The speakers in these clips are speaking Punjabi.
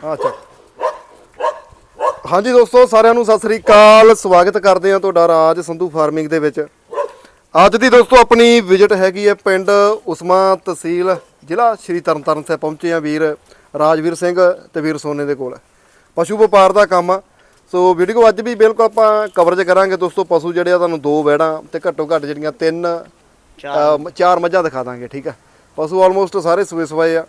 ਅੱਛਾ ਹਾਂਜੀ ਦੋਸਤੋ ਸਾਰਿਆਂ ਨੂੰ ਸਤਿ ਸ੍ਰੀ ਅਕਾਲ। ਸਵਾਗਤ ਕਰਦੇ ਹਾਂ ਤੁਹਾਡਾ ਰਾਜ ਸੰਧੂ ਫਾਰਮਿੰਗ ਦੇ ਵਿੱਚ। ਅੱਜ ਦੀ ਦੋਸਤੋ ਆਪਣੀ ਵਿਜ਼ਿਟ ਹੈਗੀ ਹੈ ਪਿੰਡ ਉਸਮਾ ਤਹਿਸੀਲ ਜ਼ਿਲ੍ਹਾ ਸ਼੍ਰੀ ਤਰਨਤਾਰਨ ਸਾਹਿਬ ਪਹੁੰਚੇ ਆ ਵੀਰ ਰਾਜਵੀਰ ਸਿੰਘ ਤੇ ਵੀਰ ਸੋਨੇ ਦੇ ਕੋਲ। ਪਸ਼ੂ ਵਪਾਰ ਦਾ ਕੰਮ ਆ। ਸੋ ਵੀਡੀਓ ਅੱਜ ਵੀ ਬਿਲਕੁਲ ਆਪਾਂ ਕਵਰੇਜ ਕਰਾਂਗੇ ਦੋਸਤੋ ਪਸ਼ੂ ਜਿਹੜੇ ਆ ਤੁਹਾਨੂੰ ਦੋ ਵੈੜਾਂ ਤੇ ਘੱਟੋ ਘੱਟ ਜਿਹੜੀਆਂ ਤਿੰਨ ਚਾਰ। ਮੱਝਾਂ ਦਿਖਾ ਦਾਂਗੇ ਠੀਕ ਆ? ਪਸ਼ੂ ਆਲਮੋਸਟ ਸਾਰੇ ਸੂਏ ਸਵਾਏ ਆ।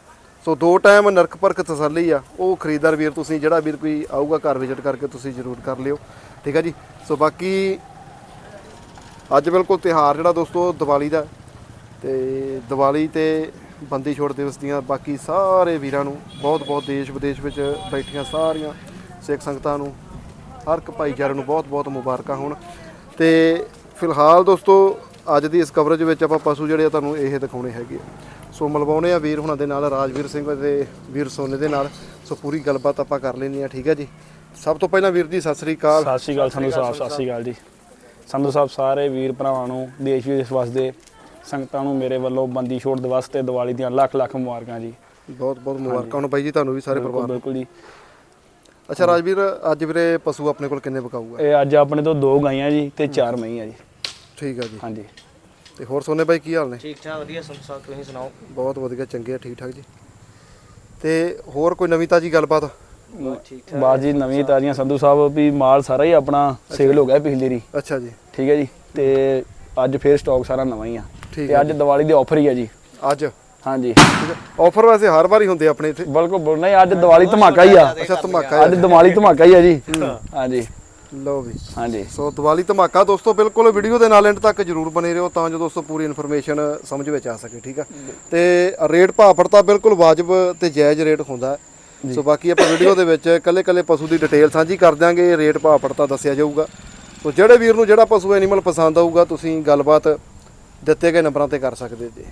ਸੋ ਦੋ ਟਾਈਮ ਨਰਕ ਪਰਖ ਤਸੱਲੀ ਆ, ਉਹ ਖਰੀਦਦਾਰ ਵੀਰ ਤੁਸੀਂ, ਜਿਹੜਾ ਵੀਰ ਕੋਈ ਆਊਗਾ ਘਰ ਵਿਜ਼ਿਟ ਕਰਕੇ ਤੁਸੀਂ ਜ਼ਰੂਰ ਕਰ ਲਿਓ। ਠੀਕ ਆ ਜੀ? ਸੋ ਬਾਕੀ ਅੱਜ ਬਿਲਕੁਲ ਤਿਹਾਰ ਜਿਹੜਾ ਦੋਸਤੋ, ਦੀਵਾਲੀ ਦਾ। ਤੇ ਦੀਵਾਲੀ ਤੇ ਬੰਦੀ ਛੋੜ ਦਿਵਸ ਦੀਆਂ ਬਾਕੀ ਸਾਰੇ ਵੀਰਾਂ ਨੂੰ ਬਹੁਤ ਬਹੁਤ ਦੇਸ਼ ਵਿਦੇਸ਼ ਵਿੱਚ ਬੈਠੀਆਂ ਸਾਰੀਆਂ ਸਿੱਖ ਸੰਗਤਾਂ ਨੂੰ, ਹਰ ਇੱਕ ਭਾਈਚਾਰੇ ਨੂੰ ਬਹੁਤ ਬਹੁਤ ਮੁਬਾਰਕਾਂ ਹੋਣ। ਤੇ ਫਿਲਹਾਲ ਦੋਸਤੋ, ਅੱਜ ਦੀ ਇਸ ਕਵਰੇਜ ਵਿੱਚ ਆਪਾਂ ਪਸ਼ੂ ਜਿਹੜੇ ਆ ਤੁਹਾਨੂੰ ਇਹ ਦਿਖਾਉਣੇ ਹੈਗੇ ਆ। ਸੋ ਮਿਲਵਾਉਣੇ ਆ ਵੀਰ ਹੁਣਾਂ ਦੇ ਨਾਲ ਰਾਜਵੀਰ ਸਿੰਘ ਤੇ ਵੀਰ ਸੋਨੇ ਦੇ ਨਾਲ। ਸੋ ਪੂਰੀ ਗੱਲਬਾਤ ਆਪਾਂ ਕਰ ਲੈਣੀ ਆ ਠੀਕ ਹੈ ਜੀ? ਸਭ ਤੋਂ ਪਹਿਲਾਂ ਵੀਰ ਜੀ ਸਤਿ ਸ੍ਰੀ ਅਕਾਲ। ਸਤਿ ਸ਼੍ਰੀ ਅਕਾਲ ਸੰਧੂ ਸਾਹਿਬ ਸਤਿ ਸ਼੍ਰੀ ਅਕਾਲ ਜੀ। ਸੰਧੂ ਸਾਹਿਬ ਸਾਰੇ ਵੀਰ ਭਰਾਵਾਂ ਨੂੰ ਦੇਸ਼ ਵਿਦੇਸ਼ ਵਸਦੇ ਸੰਗਤਾਂ ਨੂੰ ਮੇਰੇ ਵੱਲੋਂ ਬੰਦੀ ਛੋੜ ਦਿਵਸ ਤੇ ਦੀਵਾਲੀ ਦੀਆਂ ਲੱਖ ਲੱਖ ਮੁਬਾਰਕਾਂ ਜੀ। ਬਹੁਤ ਬਹੁਤ ਮੁਬਾਰਕਾਂ ਹੋਣ ਬਾਈ ਜੀ ਤੁਹਾਨੂੰ ਵੀ ਸਾਰੇ ਪਰਿਵਾਰ ਨੂੰ। ਬਿਲਕੁਲ ਜੀ। ਅੱਛਾ ਰਾਜਵੀਰ ਅੱਜ ਵੀਰੇ ਪਸ਼ੂ ਆਪਣੇ ਕੋਲ ਕਿੰਨੇ ਵਿਕਾਊਗਾ ਇਹ ਅੱਜ ਆਪਣੇ ਤੋਂ ਦੋ ਗਾਈਆਂ ਜੀ ਤੇ ਚਾਰ ਮਈਆਂ ਜੀ। ਠੀਕ ਆ ਜੀ। ਹਾਂਜੀ। ਤੇ ਹੋਰ ਸੋਨੇ ਬਾਈ ਕੀ ਹਾਲ ਨੇ? ਠੀਕ ਠਾਕ ਵਧੀਆ ਸਾਹਿਬ ਤੁਸੀਂ ਸੁਣਾਓ? ਬਹੁਤ ਵਧੀਆ ਚੰਗੇ ਆ ਠੀਕ ਠਾਕ ਜੀ। ਤੇ ਹੋਰ ਕੋਈ ਨਵੀਂ ਤਾਜੀ ਗੱਲਬਾਤ? ਠੀਕ ਬਾਅਦ ਜੀ ਨਵੀਂ ਤਾਜ਼ੀਆਂ ਸੰਧੂ ਸਾਹਿਬ ਵੀ ਮਾਲ ਸਾਰਾ ਹੀ ਆਪਣਾ ਸੇਲ ਹੋ ਗਿਆ ਪਿਛਲੀ ਰੀ ਅੱਛਾ ਜੀ। ਠੀਕ ਹੈ ਜੀ ਤੇ ਅੱਜ ਫੇਰ ਸਟਾਕ ਸਾਰਾ ਨਵਾਂ ਹੀ ਆ। ਠੀਕ ਤੇ ਅੱਜ ਦੀਵਾਲੀ ਦੇ ਆਫਰ ਹੀ ਆ ਜੀ। ਅੱਜ? ਹਾਂਜੀ। ਆਫਰ ਵੈਸੇ ਹਰ ਵਾਰੀ ਹੁੰਦੇ ਆਪਣੇ ਇੱਥੇ। ਬਿਲਕੁਲ ਬੋਲ ਨਹੀਂ ਅੱਜ ਦੀਵਾਲੀ ਧਮਾਕਾ ਹੀ ਆ। ਅੱਛਾ ਧਮਾਕਾ ਅੱਜ ਦੀਵਾਲੀ ਧਮਾਕਾ ਹੀ ਆ ਜੀ। ਹਾਂਜੀ। ਲਓ ਵੀ। ਹਾਂਜੀ। ਸੋ ਦੀਵਾਲੀ ਧਮਾਕਾ ਦੋਸਤੋ ਬਿਲਕੁਲ ਵੀਡੀਓ ਦੇ ਨਾਲ ਐਂਡ ਤੱਕ ਜਰੂਰ ਬਨੇ ਰਹੋ ਤਾਂ ਜੋ ਦੋਸਤੋ ਪੂਰੀ ਇਨਫੋਰਮੇਸ਼ਨ ਸਮਝ ਵਿੱਚ ਆ ਸਕੇ ਠੀਕ ਆ? ਤੇ ਰੇਟ ਭਾਅ ਤਾਂ ਬਿਲਕੁਲ ਵਾਜਬ ਤੇ ਜਾਇਜ਼ ਰੇਟ ਹੁੰਦਾ। ਸੋ ਬਾਕੀ ਆਪਾਂ ਵੀਡੀਓ ਦੇ ਵਿੱਚ ਕੱਲੇ ਕੱਲੇ ਪਸ਼ੂ ਦੀ ਡਿਟੇਲ ਸਾਂਝੀ ਕਰ ਦਿਆਂਗੇ ਰੇਟ ਭਾਅ ਤਾਂ ਦੱਸਿਆ ਜਾਊਗਾ। ਸੋ ਜਿਹੜੇ ਵੀਰ ਨੂੰ ਜਿਹੜਾ ਪਸ਼ੂ ਐਨੀਮਲ ਪਸੰਦ ਆਊਗਾ ਤੁਸੀਂ ਗੱਲਬਾਤ ਦਿੱਤੇ ਗਏ ਨੰਬਰਾਂ ਤੇ ਕਰ ਸਕਦੇ ਜੀ।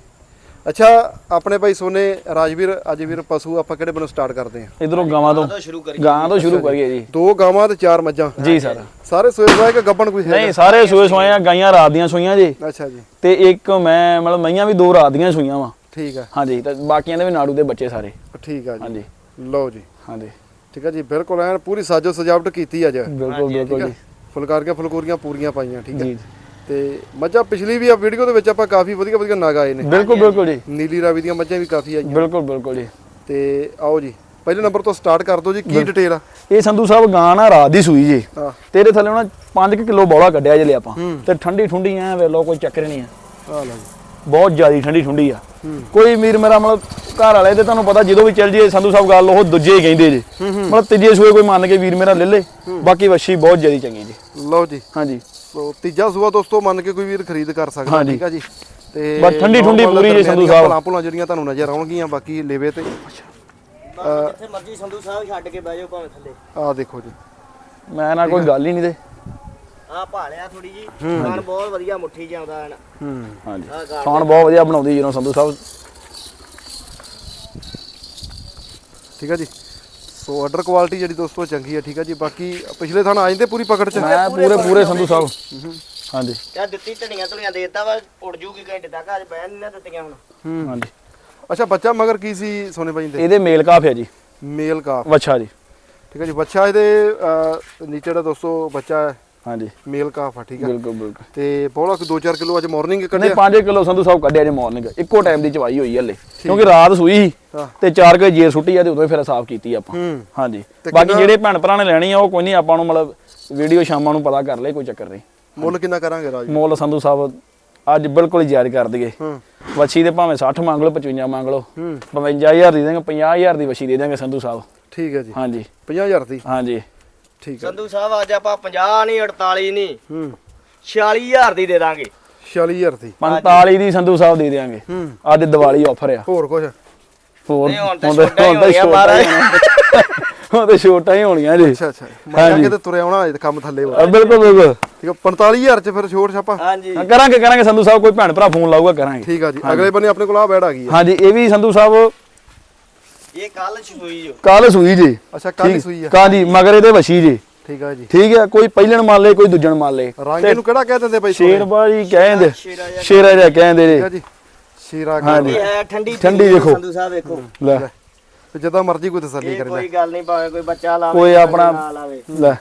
ਅੱਛਾ ਆਪਣੇ ਭਾਈ ਸੋਨੇ ਰਾਜਵੀਰ ਅੱਜ ਵੀਰ ਪਸ਼ੂ ਆਪਾਂ ਕਿਹੜੇ ਬੰਨੋਂ ਸਟਾਰਟ ਕਰਦੇ ਹਾਂ? ਇਧਰੋਂ ਗਾਵਾਂ ਤੋਂ ਤੋਂ ਸ਼ੁਰੂ ਕਰੀਏ। ਗਾਂ ਤੋਂ ਸ਼ੁਰੂ ਕਰੀਏ ਜੀ। ਦੋ ਗਾਵਾਂ ਤੇ ਚਾਰ ਮੱਝਾਂ। ਜੀ ਸਰ। ਸਾਰੇ ਸੋਏ ਸੋਏ ਕਿ ਗੱਬਣ ਕੋਈ ਹੈ ਨਹੀਂ ਸਾਰੇ ਸੂਏ ਸੋਏ ਗਾਈਆਂ ਰਾਤ ਦੀਆਂ ਸੋਈਆਂ ਜੀ। ਅੱਛਾ ਜੀ। ਤੇ ਇੱਕ ਮੈਂ ਮਤਲਬ ਮਈਆਂ ਵੀ ਦੋ ਰਾਤ ਦੀਆਂ ਸੋਈਆਂ ਵਾ। ਠੀਕ ਆ। ਹਾਂਜੀ ਤੇ ਬਾਕੀਆਂ ਦੇ ਵੀ ਨਾੜੂ ਦੇ ਬੱਚੇ ਸਾਰੇ। ਠੀਕ ਆ ਜੀ। ਹਾਂਜੀ। ਲਓ ਜੀ। ਹਾਂਜੀ। ਠੀਕ ਆ ਜੀ ਬਿਲਕੁਲ ਐਨ ਪੂਰੀ ਸਾਜੋ ਸਜਾਵਟ ਕੀਤੀ ਅੱਜ। ਬਿਲਕੁਲ ਬਿਲਕੁਲ ਜੀ। ਫੁਲਕਾਰੀਆਂ ਫੁਲਕੂਰੀਆਂ ਪੂਰੀਆਂ ਪਾਈਆਂ ਠੀਕ ਜੀ। ਹੈ ਤੇ ਮੱਝਾਂ ਪਿਛਲੀ ਵੀ ਆ ਵੀਡੀਓ ਦੇ ਵਿੱਚ ਆਪਾਂ ਕਾਫੀ ਵਧੀਆ ਵਧੀਆ ਨਗ ਆਏ ਨੇ। ਬਿਲਕੁਲ ਬਿਲਕੁਲ ਜੀ। ਨੀਲੀ ਰਾਵੀ ਦੀਆਂ ਮੱਝਾਂ ਵੀ ਕਾਫੀ ਆਈਆਂ। ਬਿਲਕੁਲ ਬਿਲਕੁਲ ਜੀ। ਤੇ ਆਓ ਜੀ ਪਹਿਲੇ ਨੰਬਰ ਤੋਂ ਸਟਾਰਟ ਕਰ ਦਿਓ ਜੀ ਕੀ ਡਿਟੇਲ ਆ? ਇਹ ਸੰਧੂ ਸਾਹਿਬ ਗਾਂ ਨਾ ਰਾਤ ਦੀ ਸੂਈ ਜੀ। ਤੇਰੇ ਥੱਲੇ ਉਹਨਾਂ 5 ਕਿਲੋ ਬੌਲਾ ਕੱਢਿਆ ਜੇ ਆਪਾਂ। ਤੇ ਠੰਡੀ ਠੁੰਡੀ ਐ ਵੇ ਲੋ ਕੋਈ ਚੱਕਰ ਨਹੀਂ ਆ। ਆ ਬਹੁਤ ਜ਼ਿਆਦੀ ਠੰਡੀ ਠੁੰਡੀ ਆ। ਕੋਈ ਵੀਰ ਮੇਰਾ ਮਤਲਬ ਘਰ ਵਾਲੇ ਤੇ ਤੁਹਾਨੂੰ ਪਤਾ ਜਦੋਂ ਵੀ ਚੱਲ ਜੀਏ ਸੰਧੂ ਸਾਹਿਬ ਗੱਲ ਉਹ ਦੂਜੇ ਹੀ ਕਹਿੰਦੇ ਜੀ। ਮਤਲਬ ਤੀਜੇ ਸੂਏ ਕੋਈ ਮੰਨ ਕੇ ਵੀਰ ਮੇਰਾ ਲੈ ਲੇ। ਬਾਕੀ ਵੱਛੀ ਬਹੁਤ ਜ਼ਿਆਦੀ ਚੰਗੀ ਜੀ। ਲਓ ਜੀ। ਹਾਂਜੀ। ਸੋ ਤੀਜਾ ਸੂਆ ਦੋਸਤੋ ਮੰਨ ਕੇ ਕੋਈ ਵੀਰ ਖਰੀਦ ਕਰ ਸਕਦਾ। ਠੀਕ ਆ ਜੀ? ਤੇ ਬਸ ਠੰਡੀ ਠੁੰਡੀ ਪੂਰੀ ਜੀ ਸੰਧੂ ਸਾਹਿਬ। ਭਲਾਂ ਭੁਲਾਂ ਜਿਹੜੀਆਂ ਤੁਹਾਨੂੰ ਨਜ਼ਰ ਆਉਣਗੀਆਂ ਬਾਕੀ ਲੇਵੇ ਤੇ। ਜਿੱਥੇ ਮਰਜ਼ੀ ਸੰਧੂ ਸਾਹਿਬ ਛੱਡ ਕੇ ਬਹਿ ਜਾਓ ਭਾਵੇਂ ਥੱਲੇ। ਆਹ ਦੇਖੋ ਜੀ। ਮੈਂ ਨਾ ਕੋਈ ਗੱਲ ਹੀ ਨਹੀਂ ਤੇ। ਆਹ ਭਾਲਿਆ ਥੋੜੀ ਜੀ ਖਾਣ ਬਹੁਤ ਵਧੀਆ ਮੁੱਠੀ ਜਾਂਦਾ ਹਨ ਹੂੰ। ਹਾਂਜੀ। ਖਾਣ ਬਹੁਤ ਵਧੀਆ ਬਣਾਉਂਦੀ ਜਦੋਂ ਸੰਧੂ ਸਾਹਿਬ। ਠੀਕ ਆ ਜੀ। ਸੋ ਆਰਡਰ ਕੁਆਲਿਟੀ ਜਿਹੜੀ ਦੋਸਤੋ ਚੰਗੀ ਹੈ ਠੀਕ ਆ ਜੀ। ਬਾਕੀ ਪਿਛਲੇ ਥਾਂ ਆ ਜਾਂਦੇ ਪੂਰੀ ਪਕੜ ਚ। ਮੈਂ ਪੂਰੇ ਪੂਰੇ ਸੰਧੂ ਸਾਹਿਬ। ਹਾਂਜੀ। ਆਹ ਦਿੱਤੀ ਧੜੀਆਂ ਧੜੀਆਂ ਦੇਤਾ ਵਾ ਉੜ ਜੂਗੀ ਘੰਟੇ ਤੱਕ ਅੱਜ ਬਹਿਣ ਨਹੀਂ ਨਾ ਦਿੱਤੀਆਂ ਹੁਣ। ਹਾਂਜੀ। ਅੱਛਾ ਬੱਚਾ ਮਗਰ ਕੀ ਸੀ ਸੋਨੇ ਬਾਈ ਦੇ? ਇਹਦੇ ਮੇਲ ਕਾਫ ਹੈ ਜੀ। ਮੇਲ ਕਾਫ। ਵੱਛਾ ਜੀ। ਠੀਕ ਹੈ ਜੀ ਬੱਚਾ ਇਹਦੇ ਨੀਚੇ ਦਾ ਦੋਸਤੋ ਬੱਚਾ ਹੈ ਹਾਂਜੀ। ਮੇਲ ਕਾਫ ਆ ਠੀਕ ਹੈ ਬਿਲਕੁਲ ਬਿਲਕੁਲ। ਤੇ ਬੋਲਾ ਕੋਈ 2-4 ਕਿਲੋ ਅੱਜ ਮਾਰਨਿੰਗ ਨਹੀਂ ਕੱਢਿਆ। 5 ਕਿਲੋ ਸੰਧੂ ਸਾਹਿਬ ਕੱਢਿਆ ਜੇ ਮਾਰਨਿੰਗ ਇੱਕੋ ਟਾਈਮ ਦੀ ਚਵਾਈ ਹੋਈ ਹਲੇ। ਕਿਉਂਕਿ ਰਾਤ ਸੂਈ। ਤੇ 4 ਕੇ ਜੇ ਸੁੱਟੀ ਆ ਤੇ ਉਦੋਂ ਹੀ ਫਿਰ ਸਾਫ਼ ਕੀਤੀ ਆਪਾਂ। ਹੂੰ। ਹਾਂਜੀ। ਬਾਕੀ ਜਿਹੜੇ ਭੈਣ ਭਰਾ ਨੇ ਲੈਣੀ ਆ ਉਹ ਕੋਈ ਨਹੀਂ ਆਪਾਂ ਨੂੰ ਮਤਲਬ ਵੀਡੀਓ ਸ਼ਾਮਾਂ ਨੂੰ ਪਤਾ ਕਰ ਲੈ ਕੋਈ ਚੱਕਰ ਨਹੀਂ। ਮੁੱਲ ਕਿੰਨਾ ਕਰਾਂਗੇ ਰਾਜ? ਮੁੱਲ ਸੰਧੂ ਸਾਹਿਬ ਅੱਜ ਬਿਲਕੁਲ ਹੀ ਜਾਇਜ਼ ਕਰ ਦਈਏ। ਹੂੰ। ਵੱਛੀ ਦੇ ਭਾਵੇਂ 60 ਮੰਗ ਲਓ 55 ਮੰਗ ਲਓ। ਹੂੰ। 55000 ਦੀ ਦੇਵਾਂਗੇ 50000 ਦੀ ਵੱਛੀ ਦੇ ਦੇਵਾਂਗੇ ਸੰਧੂ ਸਾਹਿਬ। ਠੀਕ ਹੈ ਜੀ। ਹਾਂਜੀ। 50000 ਦੀ? ਹਾਂਜੀ। ਠੀਕ ਹੈ। ਸੰਧੂ ਸਾਹਿਬ ਅੱਜ ਆਪਾਂ 50 ਨਹੀਂ 48 ਨਹੀਂ। ਹੂੰ। 46000 ਦੀ ਦੇ ਦਾਂਗੇ। 46000 ਦੀ। 45 ਦੀ ਸੰਧੂ ਸਾਹਿਬ ਦੇ ਦੇਵਾਂਗੇ ਹੂੰ। ਅੱਜ ਦੀਵਾਲੀ ਆਫਰ ਆ। ਹੋਰ ਕੁਝ ਹੋਰ ਨਹੀਂ, ਹੁਣ ਤਾਂ ਛੋਟਾ ਹੀ ਹੋ ਗਿਆ। ਹੀ ਹੋਣਾ। ਤਾਂ ਛੋਟਾ ਹੀ ਹੋਣੀਆਂ ਜੀ। ਅੱਛਾ ਅੱਛਾ। ਮੈਂ ਕਿਤੇ ਤੁਰਿਆ ਆਉਣਾ ਅਜੇ ਕੰਮ ਥੱਲੇ ਵਾ ਆ, ਬਿਲਕੁਲ ਬਿਲਕੁਲ। ਠੀਕ ਹੈ 45000 ਚ ਫਿਰ ਛੋਟ ਛਾਪਾ। ਹਾਂਜੀ। ਹਾਂ, ਕਰਾਂਗੇ ਕਰਾਂਗੇ। ਸੰਧੂ ਸਾਹਿਬ ਕੋਈ ਭੈਣ ਭਰਾ ਫੋਨ ਲਾਊਗਾ ਕਰਾਂਗੇ। ਠੀਕ ਆ ਜੀ। ਅਗਲੇ ਬੰਨੇ ਆਪਣੇ ਕੋਲ ਆ ਆ ਗਈ ਆ। ਹਾਂਜੀ ਇਹ ਵੀ ਸੰਧੂ ਸਾਹਿਬ ਇਹ ਕੱਲ ਸੂਈ ਜੋ। ਕੱਲ ਸੂਈ ਜੀ। ਅੱਛਾ ਕੱਲ ਹੀ ਸੂਈ ਆ। ਕਾਂ ਜੀ ਮਗਰ ਇਹਦੇ ਵਸ਼ੀ ਜੀ। ਠੀਕ ਆ ਜੀ। ਠੀਕ ਹੈ ਕੋਈ ਪਹਿਲਣ ਮੰਨ ਲੇ ਕੋਈ ਦੂਜਣ ਮੰਨ ਲੇ ਰੰਗ ਇਹਨੂੰ ਕਿਹੜਾ ਕਹਿ ਦਿੰਦੇ ਬਾਈ ਸ਼ੇਰ ਬਾਜੀ ਕਹਿੰਦੇ ਸ਼ੇਰਾ ਜਿਹਾ ਕਹਿੰਦੇ ਠੀਕ ਆ ਜੀ ਸ਼ੀਰਾ ਹਾਂਜੀ। ਇਹ ਹੈ ਠੰਡੀ ਠੰਡੀ ਦੇਖੋ। ਸੰਧੂ ਸਾਹਿਬ ਵੇਖੋ ਲੈ। ਤੇ ਜਿੱਦਾਂ ਮਰਜ਼ੀ ਕੋਈ ਤਸੱਲੀ ਇਹ ਕਰੇ ਲੈ। ਕੋਈ ਗੱਲ ਨਹੀਂ ਭਾਵੇਂ ਕੋਈ ਬੱਚਾ ਲਾਵੇ ਕੋਈ ਭਾਵੇਂ ਆਪਣਾ- ਨਾ ਲਾਵੇ ਲੈ।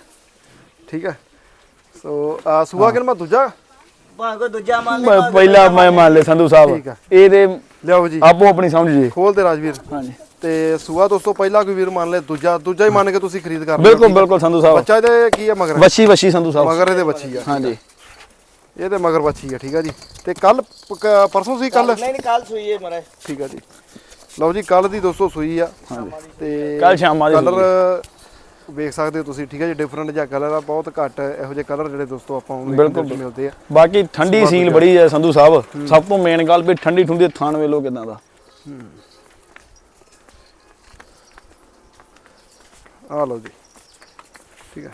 ਠੀਕ ਹੈ ਸੋ ਆ ਸੂਆ ਕਿਨ ਮੈਂ ਦੂਜਾ? ਭਾਵੇਂ ਕੋਈ ਦੂਜਾ ਮੰਨ ਲੈ ਪ- ਭਾਵੇਂ ਪਹਿਲਾ ਮੈਂ ਮੰਨ ਲੈ ਸੰਧੂ ਸਾਹਿਬ। ਠੀਕ ਆ। ਇਹਦੇ ਲਿਆਓ ਜੀ। ਆਪੋ ਆਪਣੀ ਸਮਝ ਜੀ। ਖੋਲ ਦੇ ਰਾਜਵੀਰ। ਹਾਂਜੀ। ਤੇ ਸੂਆ ਦੋਸਤੋ ਪਹਿਲਾ ਕੋਈ ਵੀਰ ਮੰਨ ਲੈ ਦੂਜਾ ਦੂਜਾ ਹੀ ਮੰਨ ਕੇ ਤੁਸੀਂ ਖਰੀਦ ਕਰ ਲਓ ਬਿਲਕੁਲ ਬਿਲਕੁਲ ਸੰਧੂ ਸਾਹਿਬ। ਬੱਚਾ ਇਹਦੇ ਕੀ ਹੈ ਮਗਰ? ਵੱਛੀ ਵੱਛੀ ਸੰਧੂ ਸਾਹਿਬ। ਮਗਰ ਇਹਦੇ ਬੱਚੀ ਆ। ਹਾਂਜੀ। ਇਹਦੇ ਮਗਰ ਬੱਚੀ ਆ ਠੀਕ ਆ ਜੀ। ਤੇ ਕੱਲ ਪਰਸੋਂ ਸੀ ਕੱਲ ਨਹੀਂ ਨਹੀਂ ਕੱਲ ਸੂਈ ਹੈ ਮਰੇ ਠੀਕ ਆ ਜੀ। ਲਓ ਜੀ ਕੱਲ ਦੀ ਦੋਸਤੋ ਸੂਈ ਆ। ਤੇ ਕੱਲ੍ਹ ਸ਼ਾਮਾਂ ਦੀ ਕਲਰ ਵੇਖ ਸਕਦੇ ਹੋ ਤੁਸੀਂ ਠੀਕ ਹੈ ਜੀ। ਡਿਫਰੈਂਟ ਜਿਹਾ ਕਲਰ ਆ ਬਹੁਤ ਘੱਟ ਇਹੋ ਜਿਹੇ ਕਲਰ ਜਿਹੜੇ ਦੋਸਤੋ ਆਪਾਂ ਨੂੰ ਬਿਲਕੁਲ। ਮਿਲਦੇ ਆ। ਬਾਕੀ ਠੰਡੀ ਸੀਲ ਬੜੀ ਹੈ ਸੰਧੂ ਸਾਹਿਬ। ਸਭ ਤੋਂ ਮੇਨ ਗੱਲ ਵੀ ਠੰਡੀ ਠੁੰਡੀ ਥਾਣ ਵੇਲੋ ਕਿਦਾਂ ਦਾ। ਆ ਲਓ ਜੀ। ਠੀਕ ਹੈ।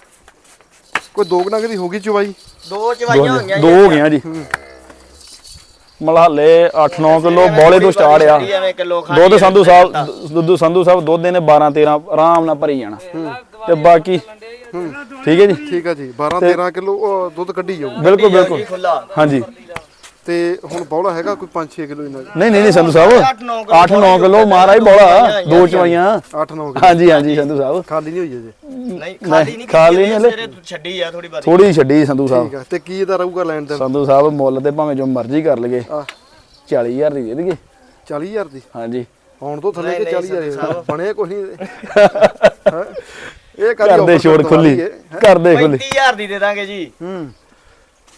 ਕੋਈ ਦੋ ਕੁ ਦੀ ਹੋਗੀ ਚਵਾਈ ਦੋ ਚਵਾਈਆਂ ਹੋਈਆਂ ਦੋ ਹੋ ਗਿਆ ਜੀ। ਮਲਹਾਲੇ 8-9 ਕਿਲੋ ਬੋਲੇ ਤੋਂ ਸਟਾਰਟ ਆ। ਦੁੱਧ ਸੰਧੂ ਸਾਹਿਬ ਦੁੱਧ ਸੰਧੂ ਸਾਹਿਬ ਦੁੱਧ ਇਹਨੇ 12 13 ਆਰਾਮ ਨਾਲ ਭਰੀ ਜਾਣਾ। ਤੇ ਬਾਕੀ ਠੀਕ ਹੈ ਜੀ। ਠੀਕ ਆ ਜੀ 12 13 ਕਿਲੋ ਦੁੱਧ ਕੱਢੀ ਜਾਊ। ਬਿਲਕੁਲ ਬਿਲਕੁਲ। ਹਾਂਜੀ। ਤੇ ਹੁਣ ਬੌਲਾ ਹੈਗਾ ਕੋਈ 5-6 ਕਿਲੋ ਇਹਨਾਂ ਦਾ? ਨਹੀਂ ਨਹੀਂ ਨਹੀਂ ਸੰਧੂ ਸਾਹਿਬ। 8-9 8-9 ਕਿਲੋ ਮਹਾਰਾਜ ਬੋਲਾ ਦੋ ਚਵਾਈਆਂ। 8-9 ਕਿਲੋ। ਹਾਂਜੀ ਹਾਂਜੀ ਸੰਧੂ ਸਾਹਿਬ। ਖਾਲੀ ਨਹੀਂ ਹੋਈ ਅਜੇ? ਨਹੀਂ ਖਾਲੀ ਨਹੀਂ ਖਾਲੀ ਨਹੀਂ ਹਲੇ। ਛੱਡੀ ਆ ਥੋੜੀ ਬਾਰੀ। ਥੋੜੀ ਛੱਡੀ ਸੰਧੂ ਸਾਹਿਬ। ਠੀਕ ਆ ਤੇ ਕੀ ਇਹਦਾ ਰਹੂਗਾ ਲੈਣ ਦੇਣ? ਸੰਧੂ ਸਾਹਿਬ ਮੁੱਲ ਤੇ ਭਾਵੇਂ ਜੋ ਮਰਜ਼ੀ ਕਰ ਲਗੇ ਆ। 40000 ਦੀ ਦੇ ਦੇਗੇ 40000 ਦੀ? ਹਾਂਜੀ। ਹੁਣ ਤੋਂ ਥੱਲੇ ਕੇ ਨਹੀਂ, 40000 ਬਣਿਆ ਕੁਛ ਨਹੀਂ? ਇਹ ਕਾਹਦੀ ਘਰ ਦੇ offer ਛੋੜ ਖੁੱਲੀ। ਵਾਲੀ ਹੈ? ਘਰ ਦੇ ਖੁੱਲੀ। 35000 ਦੀ ਦੇ ਦਾਂਗੇ ਜੀ। ਹੂੰ।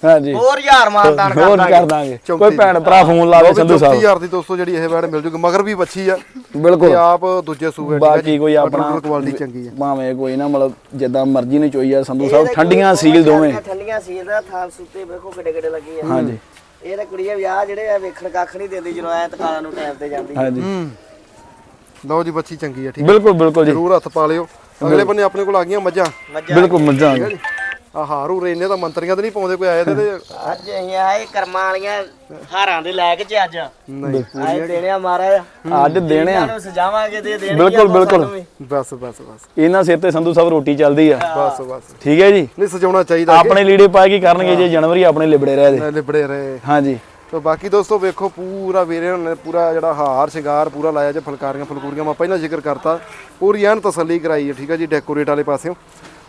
ਹਾਂਜੀ। ਹੋਰ ਹਜ਼ਾਰ ਮਾਨਦਾਨ ਕਰ ਹੋਰ ਦਾਂਗੇ ਕਰ ਦਾਂਗੇ। ਕੋਈ ਭੈਣ ਭਰਾ ਫੋਨ ਲਾਵੇ ਸੰਧੂ ਸਾਹਿਬ 34000 ਦੀ ਦੋਸਤੋ ਜਿਹੜੀ ਇਹ ਵੈੜ ਮਿਲ ਜੂਗੀ ਮਗਰ ਵੀ ਬੱਚੀ ਆ। ਬਿਲਕੁਲ। ਤੇ ਆਪ ਦੂਜੇ ਸੂਏ ਬਾਕੀ ਕੋਈ ਆਪਣਾ ਕੁਆਲਿਟੀ ਚੰਗੀ ਆ। ਭਾਵੇਂ ਕੋਈ ਨਾ ਮਤਲਬ ਜਿੱਦਾਂ ਮਰਜ਼ੀ ਨੂੰ ਚੋਈ ਆ ਸੰਧੂ ਸਾਹਿਬ ਠੰਡੀਆਂ ਸੀਲ ਦੋਵੇਂ। ਠੰਡੀਆਂ ਸੀਲ ਦਾ ਥਾਂ ਸੁੱਤੇ ਵੇਖੋ ਕਿੱਡੇ ਕਿੱਡੇ ਲੱਗੇ ਆ। ਹਾਂਜੀ। ਇਹ ਤਾਂ ਕੁੜੀਆਂ ਵਿਆਹ ਜਿਹੜੇ ਆ ਵੇਖਣ ਕੱਖ ਨਹੀਂ ਦਿੰਦੀ ਜਦੋਂ ਐ ਤਕਾਲਾਂ ਨੂੰ ਟਾਈਮ ਤੇ ਜਾਂਦੀ। ਹਾਂਜੀ। ਹੂੰ। ਲਓ ਜੀ ਬੱਚੀ ਚੰਗੀ ਆ ਠੀਕ ਬਿਲਕੁਲ ਬਿਲਕੁਲ ਜੀ। ਜ਼ਰੂਰ ਹੱਥ ਪਾ ਲਿਓ। ਅਗਲੇ ਬੰਨੇ ਆਪਣੇ ਕੋਲ ਆ ਗਈਆਂ ਮੱਝਾਂ। ਬਿਲਕੁਲ ਮੱਝਾਂ। ਆ ਜੀ। ਆ ਹਾਰੂ ਰੇਨੇ ਤਾਂ ਮੰਤਰੀਆਂ ਤੇ ਨਹੀਂ ਪਾਉਂਦੇ ਕੋਈ ਆਏ ਤੇ ਤੇ ਅੱਜ ਅਸੀਂ ਆਏ ਕਰਮਾਂ ਵਾਲੀਆਂ ਹਾਰਾਂ ਦੇ ਲੈ ਕੇ ਚ ਅੱਜ। ਨਹੀਂ। ਆਏ ਦੇਣੇ ਆ ਮਹਾਰਾਜ ਅੱਜ ਦੇਣੇ ਆ। ਇਹਨਾਂ ਨੂੰ ਸਜਾਵਾਂਗੇ ਤੇ ਦੇਣੇ ਬਿਲਕੁਲ, ਬਿਲਕੁਲ। ਬਸ ਬਸ ਬਸ। ਇਹਨਾਂ ਸਿਰ ਤੇ ਸੰਧੂ ਸਾਹਿਬ ਰੋਟੀ ਚੱਲਦੀ ਆ। ਬਸ ਬਸ। ਠੀਕ ਹੈ ਜੀ? ਨਹੀਂ ਸਜਾਉਣਾ ਚਾਹੀਦਾ ਆਪਣੇ ਲੀੜੇ ਪਾ ਕੇ ਕਰਨਗੇ ਜੇ ਜਨਵਰੀ ਆਪਣੇ ਲਿਬੜੇ ਰਹੇ ਦੇ ਲਿਬੜੇ ਰਹੇ। ਹਾਂਜੀ। ਤੋ ਬਾਕੀ ਦੋਸਤੋ ਵੇਖੋ ਪੂਰਾ ਵੀਰੇ ਨੇ ਪੂਰਾ ਜਿਹੜਾ ਹਾਰ ਸ਼ਿੰਗਾਰ ਪੂਰਾ ਲਾਇਆ ਜੇ ਫਲਕਾਰੀਆਂ ਫਲਕੂਰੀਆਂ ਮੈਂ ਪਹਿਲਾਂ ਜ਼ਿਕਰ ਕਰਤਾ। ਪੂਰੀ ਐਨ ਤਸੱਲੀ ਕਰਾਈ ਹੈ ਠੀਕ ਹੈ ਜੀ ਡੈਕੋਰੇਟ ਵਾਲੇ ਪਾਸਿਓਂ।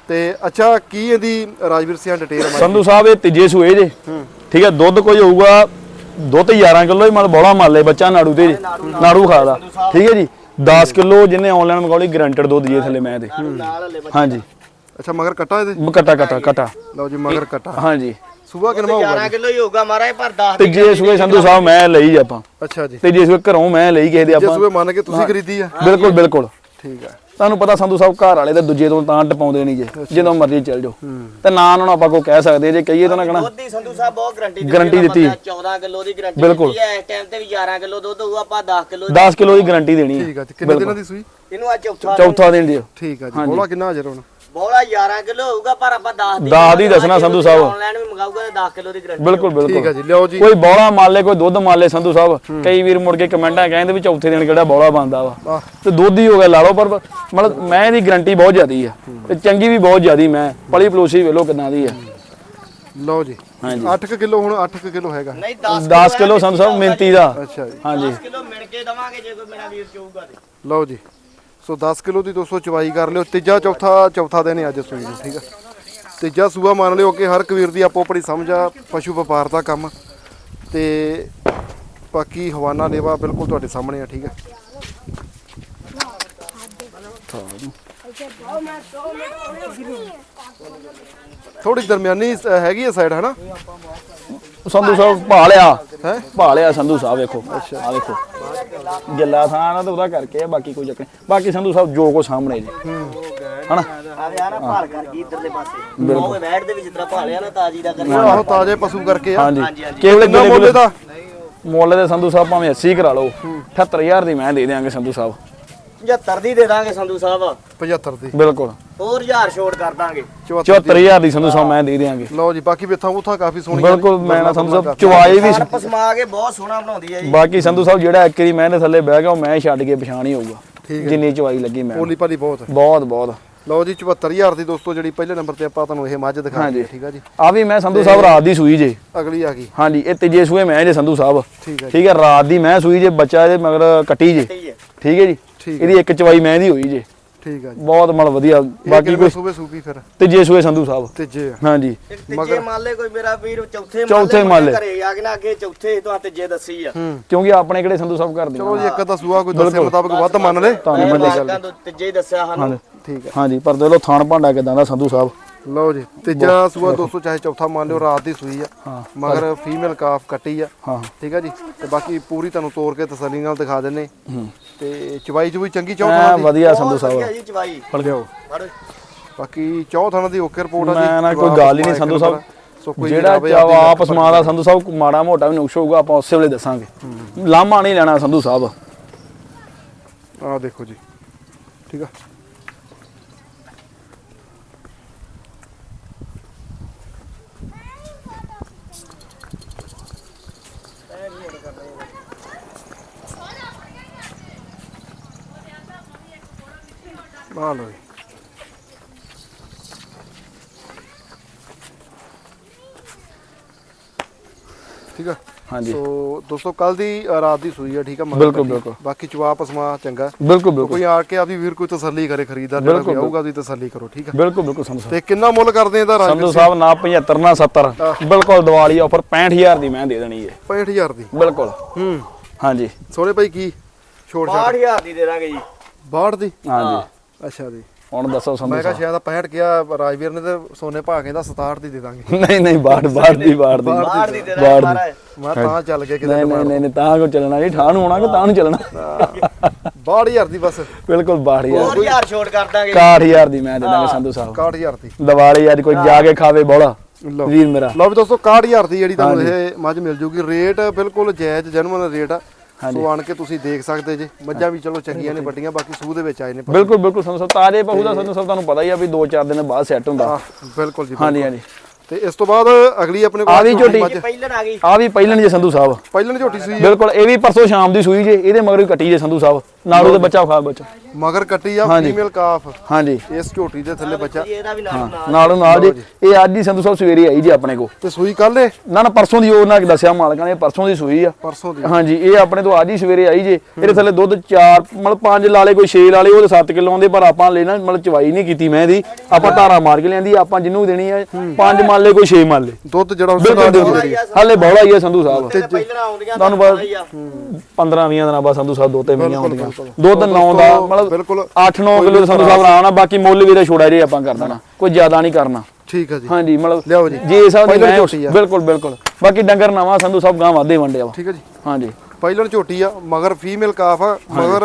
ਤੇ ਅੱਛਾ ਕੀ ਇਹਦੀ ਰਾਜਵੀਰ ਸਿੰਘ ਡਿਟੇਲ ਸੰਧੂ ਸਾਹਿਬ ਇਹ ਤੀਜੇ ਸੂਏ ਜੇ। ਠੀਕ ਹੈ ਦੁੱਧ ਕੋਈ ਹੋਊਗਾ ਦੁੱਧ 11 ਕਿਲੋ ਹੀ ਮਤਲਬ ਬੋਲਾ ਮੰਨ ਲੈ ਬੱਚਾ ਨਾੜੂ ਤੇ। ਨਾੜੂ ਖਾਦਾ। ਠੀਕ ਹੈ ਜੀ 10 ਕਿਲੋ ਜਿਹਨੇ ਆਨਲਾਈਨ ਮੰਗਾਉਲੀ ਗਰੰਟਡ ਦੁੱਧ ਜੀ ਥੱਲੇ ਮੈਂ ਤੇ। ਹਾਂਜੀ। ਅੱਛਾ ਮਗਰ ਕਟਾ ਇਹਦੇ? ਕਟਾ ਕਟਾ ਕਟਾ। ਲਓ ਜੀ ਮਗਰ ਕਟਾ। ਹਾਂਜੀ। ਸੂਬਾ ਕਿੰਨਾ ਹੋਊਗਾ? 11 ਕਿਲੋ ਹੀ ਹੋਊਗਾ ਮਹਾਰਾਜ ਪਰ 10 ਤੀਜੇ ਸੂਏ ਸੰਧੂ ਸਾਹਿਬ ਮੈਂ ਲਈ ਆਪਾਂ। ਅੱਛਾ ਜੀ। ਤੀਜੇ ਸੂਏ ਘਰੋਂ ਮੈਂ ਲਈ ਕਿਸੇ ਦੇ ਜੇ ਆਪਾਂ। ਸੂਬੇ ਮੰਨ ਕੇ ਤੁਸੀਂ ਖਰੀਦੀ ਆ। ਬਿਲਕੁਲ ਬਿਲਕੁਲ। ਠੀਕ ਆ ਤੁਹਾਨੂੰ ਪਤਾ ਸੰਧੂ ਸਾਹਿਬ ਘਰ ਵਾਲੇ ਤਾਂ ਦੂਜੇ ਤੋਂ ਤਾਂ ਟਪਾਉਂਦੇ ਨਹੀਂ ਜੇ ਜਦੋਂ ਮਰਜ਼ੀ ਚੱਲ ਜਾਓ। ਤੇ ਨਾ ਉਹਨਾਂ ਨੂੰ ਆਪਾਂ ਕੋ ਕਹਿ ਸਕਦੇ ਜੇ ਕਹੀਏ ਤਾਂ ਨਾ ਕਹਣਾ। ਦੁੱਧ ਦੀ ਸੰਧੂ ਸਾਹਿਬ ਬਹੁਤ ਗਰੰਟੀ Guarantee ਦਿੱਤੀ। 14 ਕਿਲੋ ਦੀ ਗਰੰਟੀ। ਦਿੱਤੀ ਹੈ ਇਸ ਟਾਈਮ ਤੇ ਵੀ 11 ਕਿਲੋ ਦੁੱਧ ਹੋਊ ਆਪਾਂ 10 ਕਿਲੋ 10 ਕਿਲੋ ਦੀ ਗਾਰੰਟੀ ਦੇਣੀ ਠੀਕ ਹੈ ਆ ਜੀ। ਕਿੰਨੇ ਦਿਨਾਂ ਦੀ ਸੂਈ? ਇਹਨੂੰ ਅੱਜ ਚੌਥਾ ਚੌਥਾ ਦਿਨ ਦਿਓ ਠੀਕ ਆ ਜੀ। ਬੋਲਾ ਕਿੰਨਾ ਹਾਜ਼ਰ ਹੁਣ? ਬੋਲਾ 11 ਕਿਲੋ ਹੋਊਗਾ ਪਰ ਆਪਾਂ 10 ਦੀ ਦਸ ਦੀ ਦੱਸਣਾ ਸੰਧੂ ਸਾਹਿਬ। ਆਨਲਾਈਨ ਵੀ ਮੰਗਾਊਗਾ ਤੇ 10 ਕਿਲੋ ਦੀ ਗਰੰਟੀ ਬਿਲਕੁਲ ਠੀਕ ਬਿਲਕੁਲ। ਆ ਜੀ ਲਿਓ ਜੀ। ਕੋਈ ਬੌਲਾ ਮੰਨ ਲੈ ਕੋਈ ਦੁੱਧ ਮੰਨ ਲੈ ਸੰਧੂ ਸਾਹਿਬ। ਕਈ ਵੀਰ ਮੁੜ ਕੇ ਕਮੈਂਟਾਂ ਕਹਿੰਦੇ ਵੀ ਚੌਥੇ ਦਿਨ ਕਿਹੜਾ ਬੌਲਾ ਬੰਦਾ ਵਾ। ਤੇ ਦੁੱਧ ਹੀ ਹੋ ਗਿਆ ਲਾ ਲਓ ਪਰ ਮਤਲਬ ਮੈਂ ਦੀ ਗਾਰੰਟੀ ਬਹੁਤ ਜ਼ਿਆਦੀ ਆ। ਤੇ ਚੰਗੀ ਵੀ ਬਹੁਤ ਜ਼ਿਆਦੀ ਮੈਂ। ਪਲੀ ਪਲੋਸੀ ਵੇਲੋ ਕਿੰਨਾ ਦੀ ਆ। ਲਓ ਜੀ। ਹਾਂਜੀ। 8 ਕਿਲੋ ਹੁਣ 8 ਕਿਲੋ ਹੈਗਾ। ਨਹੀਂ 10 10 ਕਿਲੋ ਸੰਧੂ ਸਾਹਿਬ ਮਿੰਤੀ ਦਾ। ਅੱਛਾ ਜੀ। ਹਾਂਜੀ। 10 ਕਿਲੋ ਮਿਣ ਕੇ ਦਵਾਂਗੇ ਜੇ ਕੋਈ ਮੇਰਾ ਵੀਰ ਚਾਹੂਗਾ ਤੇ। ਲਓ ਜੀ। ਸੋ 10 ਕਿਲੋ ਦੀ 200 ਚਵਾਈ ਕਰ ਲਿਓ। ਤੀਜਾ ਚੌਥਾ ਚੌਥਾ ਦਿਨ ਹੈ ਅੱਜ ਸੂਈ ਠੀਕ ਆ। ਤੀਜਾ ਸੂਆ ਮੰਨ ਲਿਓ ਕਿ ਹਰ ਕਬੀਰ ਦੀ ਆਪੋ ਆਪਣੀ ਸਮਝ ਆ ਪਸ਼ੂ ਵਪਾਰ ਦਾ ਕੰਮ। ਤੇ ਬਾਕੀ ਹਵਾਨਾ ਲੇਵਾ ਬਿਲਕੁਲ ਤੁਹਾਡੇ ਸਾਹਮਣੇ ਆ ਠੀਕ ਆ। ਥੋੜੀ ਦਰਮਿਆਨੀ ਹੈਗੀ ਹੈ ਸਾਈਡ ਹਨਾ? ਸੰਧੂ ਸਾਹਿਬ ਭਾਲਿਆ। ਹੈ? ਭਾਲਿਆ ਸੰਧੂ ਸਾਹਿਬ ਵੇਖੋ। ਆ ਵੇਖੋ। ਗਿੱਲਾ ਥਾਂ ਨਾ ਤਾਂ ਉਹਦਾ ਕਰਕੇ ਆ ਬਾਕੀ ਕੋਈ ਚੱਕਰ ਨਹੀਂ। ਬਾਕੀ ਸੰਧੂ ਸਾਹਿਬ ਜੋ ਕੋ ਸਾਹਮਣੇ ਜੀ। ਹਨਾ? ਆ ਯਾਰ ਭਾਲ ਕਰ ਗਈ ਇਧਰਲੇ ਪਾਸੇ। ਉਹ ਬੈਠ ਦੇ ਵਿੱਚ ਤੇਰਾ ਭਾਲਿਆ ਨਾ ਤਾਜੀ ਦਾ ਕਰੀ ਆਹੋ ਤਾਜ਼ੇ ਪਸ਼ੂ ਕਰਕੇ ਆ। ਹਾਂਜੀ। ਹਾਂਜੀ, ਹਾਂਜੀ। ਕੇਵਲ ਕਿੰਨਾ ਗਿੱਲੇ ਮੁੱਲ ਇਹਦਾ? ਮੁੱਲ ਦੇ ਸੰਧੂ ਸਾਹਿਬ ਭਾਵੇਂ 80 ਕਰਾ ਲਓ 78000 ਦੀ ਮੈਂ ਦੇ ਦਿਆਂਗੇ ਸੰਧੂ ਸਾਹਿਬ। 75 ਦੀ ਦੇ ਦਾਂਗੇ ਸੰਧੂ ਸਾਹਿਬ। 75 ਦੀ। ਬਿਲਕੁਲ। ਹੋਰ ਹਜ਼ਾਰ ਛੋੜ ਕਰ ਦਾਂਗੇ। 74 ਦੀ। 74000 ਦੀ ਸੰਧੂ ਸਾਹਿਬ ਮੈਂ ਦੇ ਦਿਆਂਗੇ। ਲਓ ਜੀ ਬਾਕੀ ਵੇਥਾਂ ਉਥਾਂ ਕਾਫੀ ਸੋਹਣੀ ਬਿਲਕੁਲ ਮੈਂ ਨਾ ਸੰਧੂ ਸਾਹਿਬ ਚਵਾਈ ਵੀ ਖਾਣ ਪਸਮਾ ਕੇ ਬਹੁਤ ਸੋਹਣਾ ਬਣਾਉਂਦੀ ਹੈ ਜੀ। ਬਾਕੀ ਸੰਧੂ ਸਾਹਿਬ ਜਿਹੜਾ ਇੱਕ ਵਾਰੀ ਮੈਂ ਦੇ ਥੱਲੇ ਬਹਿ ਗਿਆ ਉਹ ਮੈਂ ਛੱਡ ਕੇ ਪਛਾਣ ਹੀ ਹੋਊਗਾ। ਠੀਕ ਹੈ। ਜਿੰਨੀ ਚਵਾਈ ਲੱਗੀ ਮੈਂ। ਪੋਲੀ ਪਾਲੀ ਬਹੁਤ ਬਹੁਤ ਬਹੁਤ। ਲਓ ਜੀ 74000 ਦੀ ਦੋਸਤੋ ਜਿਹੜੀ ਪਹਿਲੇ ਨੰਬਰ ਤੇ ਆਪਾਂ ਤੁਹਾਨੂੰ ਇਹ ਮੱਝ ਦਿਖਾ ਹਾਂਜੀ। ਹੈ ਠੀਕ ਆ ਜੀ। ਆ ਵੀ ਮੈਂ ਸੰਧੂ ਸਾਹਿਬ ਰਾਤ ਦੀ ਸੂਈ ਜੇ। ਅਗਲੀ ਆ ਗਈ। ਹਾਂਜੀ ਇਹ ਤੀਜੇ ਸੂਏ ਮੈਂ ਜੇ ਸੰਧੂ ਸਾਹਿਬ। ਠੀਕ ਹੈ ਰਾਤ ਦੀ ਮੈਂ ਸੂਈ ਜੇ ਬੱਚਾ ਇਹਦੇ ਮਗਰ ਕੱਟੀ ਜੇ। ਠੀਕ ਹੈ ਠੀਕ ਹੈ ਜੀ। ਇਹਦੀ ਇੱਕ ਚਵਾਈ ਮੈਂ ਦੀ ਹੋਈ ਜੇ। ਠੀਕ ਆ ਜੀ। ਬਹੁਤ ਮਲ ਵਧੀਆ। ਬਾਕੀ ਕੋਈ ਸੂਬੇ ਸੂਪੀ ਫਿਰ। ਤੀਜੇ ਸੂਏ ਸੰਧੂ ਸਾਹਿਬ। ਤੀਜੇ ਹਾਂਜੀ। ਇੱਕ ਤੀਜੇ ਮੰਨ ਲੈ ਕੋਈ ਮੇਰਾ ਵੀਰ ਚੌਥੇ ਚੌਥੇ ਮੰਨ ਲਏ। ਘਰੇ ਆ ਕੇ ਨਾ ਅੱਗੇ ਚੌਥੇ ਤੋਂ ਤੀਜੇ ਦੱਸੀ ਆ। ਕਿਉਂਕਿ ਆਪਣੇ ਕਿਹੜੇ ਸੰਧੂ ਸਾਹਿਬ ਕਰਦੇ ਚਲੋ ਜੀ ਇੱਕ ਅੱਧਾ ਸੂਆ ਕੋਈ ਦੱਸੇ ਮੁਤਾਬਕ ਵੱਧ ਮੰਨ ਲੈ। ਤੁਹਾਨੂੰ ਮੈਂ ਮਾਲਕਾਂ ਤੋਂ ਤੀਜੇ ਦੱਸਿਆ ਸਾਨੂੰ। ਠੀਕ ਹੈ ਹਾਂਜੀ ਪਰ ਦੇ ਲੋ ਥਾਣ ਭਾਂਡਾ ਕਿਦਾਂ ਦਾ ਸੰਧੂ ਸਾਹਿਬ। ਲਓ ਜੀ ਤੀਜਾ ਸੂਆ ਦੋਸਤੋ ਚਾਹੇ ਚੌਥਾ ਮੰਨ ਲਿਓ ਰਾਤ ਦੀ ਸੂਈ ਆ। ਹਾਂ ਮਗਰ ਫੀਮੇਲ ਕਾਫ ਕੱਟੀ ਆ। ਹਾਂ। ਠੀਕ ਆ ਜੀ ਤੇ ਬਾਕੀ ਪੂਰੀ ਤੁਹਾਨੂੰ ਤੋੜ ਕੇ ਤਸੱਲੀ ਨਾਲ ਦਿਖਾ ਦਿੰਨੇ। ਹੂੰ। ਤੇ ਚਵਾਈ ਚ ਵੀ ਚੰਗੀ ਚੌਥ ਦੀ ਵਧੀਆ ਸੰਧੂ ਸਾਹਿਬ ਜੀ ਚਵਾਈ। ਫੜ ਲਿਓ ਫੜੋ। ਬਾਕੀ ਚੌਥ ਦੀ ਓਕੇ ਰਿਪੋਰਟ ਆ ਜੀ ਮੈਂ ਨਾ ਕੋਈ ਗੱਲ ਹੀ ਨਹੀਂ ਸੰਧੂ ਸਾਹਿਬ। ਨੰਬਰ। ਸੋ ਕੋਈ ਜਿਹੜਾ ਜਨਾਬ ਚਾਵਾ ਆਪਦੀ ਆਪ ਸਮਾਂ ਦਾ ਸੰਧੂ ਸਾਹਿਬ ਮਾੜਾ ਮੋਟਾ ਵੀ ਨੁਕਸ ਹੋਊਗਾ ਆਪਾਂ ਉਸੇ ਵੇਲੇ ਦੱਸਾਂਗੇ। ਲਾਮਾ ਨਹੀਂ ਲੈਣਾ ਸੰਧੂ ਸਾਹਿਬ। ਆਹ ਦੇਖੋ ਜੀ। ਠੀਕ ਆ। ਆ ਠੀਕ ਆ? ਹਾਂਜੀ। ਸੋ ਦੋਸਤੋ ਕੱਲ ਦੀ ਅ, ਰਾਤ ਦੀ ਸੂਈ ਆ ਠੀਕ ਆ ਮਗਰ ਬਿਲਕੁਲ, ਕੱਟੀ। ਬਿਲਕੁਲ। ਬਾਕੀ ਜਵਾਬ ਸਮਾ ਚੰਗਾ। ਬਿਲਕੁਲ ਬਿਲਕੁਲ। ਕੋਈ ਆ ਕੇ ਆਪਦੀ ਵੀਰ ਕੋਈ ਤਸੱਲੀ ਕਰੇ ਖਰੀਦਦਾਰ ਜਿਹੜਾ ਬਿਲਕੁਲ, ਕੋਈ ਆਊਗਾ ਉਹਦੀ ਤਸੱਲੀ ਕਰੋ ਠੀਕ ਆ? ਬਿਲਕੁਲ ਬਿਲਕੁਲ ਸੰਧੂ ਸਾਹਿਬ ਤੇ ਕਿੰਨਾ ਮੁੱਲ ਕਰਦੇ ਇਹਦਾ ਰਾਜ ਸੰਧੂ ਸਾਹਿਬ ਨਾ 75 ਨਾ 70 ਬਿਲਕੁਲ ਦੀਵਾਲੀ ਆਫਰ 65000 ਦੀ ਮੈਂ ਦੇ ਦੇਣੀ ਹੈ। 65000 ਦੀ? ਬਿਲਕੁਲ। ਹੂੰ। ਹਾਂਜੀ। ਸੋਨੇ ਭਾਈ ਕੀ? ਛੋੜ ਛਾੜ 62000 ਦੀ ਦੇ ਦਾਂਗੇ ਜੀ। 62 ਦੀ? ਹਾਂਜੀ। ਅੱਛਾ ਜੀ। ਹੁਣ ਦੱਸੋ ਸੰਧੂ ਮੈਂ ਕਿਹਾ ਸਾਹਿਬ ਸ਼ਾਇਦ 65 ਕਿਹਾ ਰਾਜਵੀਰ ਨੇ ਤੇ ਸੋਨੇ ਭਾ ਕੇ ਦਾ 67 ਦੀ ਦੇ ਦਾਂਗੇ। ਨਹੀਂ ਨਹੀਂ ਬਾੜ ਬਾੜ ਦੀ ਬਾੜ ਦੀ। ਬਾਹਰ ਦੀ ਦੀ। ਮਹਾਰਾਜ। ਮੈਂ ਤਾਂ ਚੱਲ ਕੇ ਕਿਤੇ ਨਹੀਂ ਨਹੀਂ ਨਹੀਂ ਨਹੀਂ, ਤਾਂ ਕੋ ਚੱਲਣਾ ਨਹੀਂ ਠਾਹ ਨੂੰ ਹੋਣਾ ਕਿ ਤਾਂ ਨੂੰ ਚੱਲਣਾ? 62000 ਦੀ ਬਸ। ਬਿਲਕੁਲ ਬਾੜ ਯਾਰ ਹੋਰ ਹਜ਼ਾਰ ਛੋਟ ਕਰ ਦਾਂਗੇ। 61000 ਦੀ ਮੈਂ ਦੇ ਦਾਂਗਾ ਸੰਧੂ ਸਾਹਿਬ। 61000 ਦੀ। ਦੀਵਾਲੀ ਅੱਜ ਕੋਈ ਜਾ ਕੇ ਖਾਵੇ ਬੋਲਾ ਲਓ। ਵੀਰ ਮੇਰਾ। ਲਓ ਵੀ ਦੋਸਤੋ 61000 ਦੀ ਜਿਹੜੀ ਤੁਹਾਨੂੰ ਇਹ ਮੱਝ ਮਿਲ ਜੂਗੀ। ਰੇਟ ਬਿਲਕੁਲ ਜਾਇਜ਼ ਜਨਮਨ ਰੇਟ ਆ। ਸੋ ਆਣ ਕੇ ਤੁਸੀਂ ਦੇਖ ਸਕਦੇ ਜੇ। ਮੱਝਾਂ ਵੀ ਚਲੋ ਚੰਗੀਆਂ ਨੇ ਵੱਡੀਆਂ ਬਾਕੀ ਸੂਹ ਦੇ ਵਿੱਚ ਆਏ ਨੇ ਬਿਲਕੁਲ ਬਿਲਕੁਲ ਸੰਧੂ ਸਾਹਿਬ ਤਾਜੇ ਪਹੂ ਦਾ ਸੰਧੂ ਸਾਹਿਬ ਤੁਹਾਨੂੰ ਪਤਾ ਹੀ ਆ ਵੀ 2-4 ਦਿਨ ਬਾਅਦ ਸੈੱਟ ਹੁੰਦਾ। ਬਿਲਕੁਲ ਜੀ ਹਾਂਜੀ ਹਾਂਜੀ। ਤੇ ਇਸ ਤੋਂ ਬਾਅਦ ਅਗਲੀ ਆਪਣੇ ਆ ਵੀ ਝੋਟੀ। ਪਹਿਲਣ ਆ ਗਈ ਆ ਵੀ ਪਹਿਲਣ ਜੇ ਸੰਧੂ ਸਾਹਿਬ। ਪਹਿਲਣ ਝੋਟੀ ਸੂਈ ਬਿਲਕੁਲ ਇਹ ਵੀ ਪਰਸੋਂ ਸ਼ਾਮ ਦੀ ਸੂਈ ਜੇ ਇਹਦੇ ਮਗਰ ਵੀ ਕੱਟੀ ਜੇ ਸੰਧੂ ਸਾਹਿਬ। ਨਾੜੂ ਦੇ ਬੱਚਾ ਖਾ ਬੱਚਾ। ਮਗਰ ਕੱਟੀ ਆ ਹਾਂਜੀ। ਫੀਮੇਲ ਕਾਫ ਹਾਂਜੀ। ਇਸ ਝੋਟੀ ਦੇ ਥੱਲੇ ਬੱਚਾ। ਜੀ ਇਹਦਾ ਵੀ ਨਾਲ। ਨਾਲ ਜੀ। ਇਹ ਅੱਜ ਹੀ ਸੰਧੂ ਸਾਹਿਬ ਸਵੇਰੇ ਆਈ ਜੀ ਆਪਣੇ ਕੋ ਤੇ ਸੂਈ ਕੱਲ ਏ ਨਾ ਨਾ ਪਰਸੋਂ ਦੀ ਉਹਨਾਂ ਦੱਸਿਆ ਮਾਲਕਾਂ ਨੇ ਪਰਸੋਂ ਦੀ ਸੂਈ ਆ। ਪਰਸੋਂ ਦੀ। ਹਾਂਜੀ ਇਹ ਆਪਣੇ ਤੋਂ ਅੱਜ ਹੀ ਸਵੇਰੇ ਆਈ ਜੇ। ਇਹਦੇ ਥੱਲੇ ਦੁੱਧ 4 ਮਤਲਬ 5 ਲਾ ਲੇ ਕੋਈ 6 ਲਾ ਲੇ ਉਹਦੇ 7 ਕਿਲੋ ਆਉਂਦੇ ਪਰ ਆਪਾਂ ਲੈਣਾ ਮਤਲਬ ਚਵਾਈ ਨਹੀਂ ਕੀਤੀ ਮੈਂ ਇਹਦੀ। ਆਪਾਂ ਧਾਰਾ ਮਾਰ ਕੇ ਲਿਆਂਦੀ ਆਪਾਂ ਜਿਹਨੂੰ ਦੇਣੀ ਆ 5 ਮੰਨ ਲੇ ਕੋਈ 6 ਮੰਨ ਲੇ ਦੁੱਧ ਜਿਹੜਾ ਉਸ ਬਿਲਕੁਲ ਨਾਲ ਬਿਲਕੁਲ ਹਾਲੇ ਬੌਲਾ ਹੀ ਆ ਸੰਧੂ ਸਾਹਿਬ। ਤੇ ਪਹਿਲਣ ਆਉਂਦੀਆਂ ਤੁਹਾਨੂੰ ਪਤਾ ਪਤਾ ਹੀ ਆ। 15 20 ਦਿਨਾਂ ਬਾਅਦ ਸੰਧੂ ਸਾਹਿਬ ਦੋ ਤੇ ਮੀਆਂ ਆਉਂਦੀਆਂ। ਦੁੱਧ 9 ਦਾ ਮਤਲਬ ਬਿਲਕੁਲ। 8-9 ਕਿਲੋ ਸੰਧੂ ਸਾਹਿਬ ਆਉਣਾ ਬਾਕੀ ਮੁੱਲ ਵੀ ਇਹਦਾ ਛੋੜਾ ਜੇ ਆਪਾਂ ਕਰ ਦੇਣਾ ਕੋਈ ਜ਼ਿਆਦਾ ਨਹੀਂ ਕਰਨਾ। ਠੀਕ ਆ ਜੀ। ਹਾਂਜੀ ਮਤਲਬ ਲਿਆਓ ਜੀ। ਜੇ ਸਾਹਿਬ ਦੀ ਪਹਿਲਾਂ ਮੈਂ ਝੋਟੀ ਆ। ਬਿਲਕੁਲ ਬਿਲਕੁਲ। ਬਾਕੀ ਡੰਗਰ ਨਵਾਂ ਸੰਧੂ ਸਾਹਿਬ ਗਾਂ ਵਾਧੇ ਵੰਡਿਆ ਵਾ ਠੀਕ ਆ ਜੀ। ਹਾਂਜੀ। ਪਹਿਲਣ ਝੋਟੀ ਆ ਮਗਰ ਫੀਮੇਲ ਕਾਫ ਆ ਮਗਰ